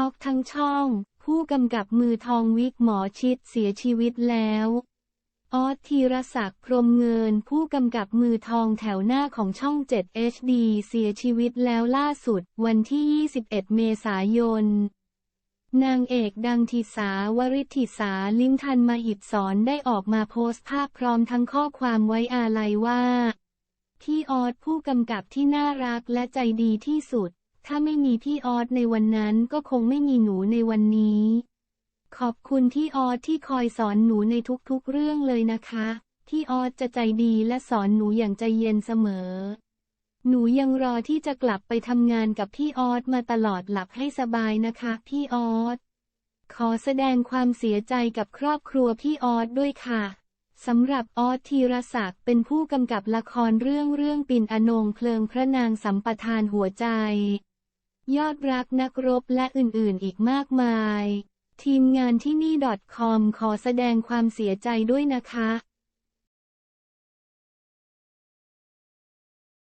ช็อกทั้งช่อง ผู้กำกับมือทองวิกหมอชิดเสียชีวิตแล้วออสธีรศักดิ์พรมเงินผู้กำกับมือทองแถวหน้าของช่อง 7 HD เสียชีวิตแล้วล่าสุดวันที่ 21 เมษายน นางเอกดังทิสาวริธิสาลิ้มทันมาหิดสอนได้ออกมาโพสต์ภาพพร้อมทั้งข้อความไว้อาลัยว่า พี่ออสผู้กำกับที่น่ารักและใจดีที่สุด ถ้าไม่มีพี่ออสในวันนั้นก็คงไม่มีหนูในวันนี้ ขอบคุณพี่ออสที่คอยสอนหนูในทุกๆเรื่องเลยนะคะพี่ออสจะใจดีและสอนหนูอย่างใจเย็นเสมอ หนูยังรอที่จะกลับไปทำงานกับพี่ออสมาตลอดหลับให้สบายนะคะพี่ออส ขอแสดงความเสียใจกับครอบครัวพี่ออสด้วยค่ะ สำหรับออสธีรศักดิ์เป็นผู้กำกับละครเรื่องเรื่องปิ่นอนงเพลิงพระนางสัมปทานหัวใจ ยอดรักนักรบและอื่นๆ อีกมากมาย ทีมงานที่นี่ .com ขอแสดงความเสียใจด้วยนะคะ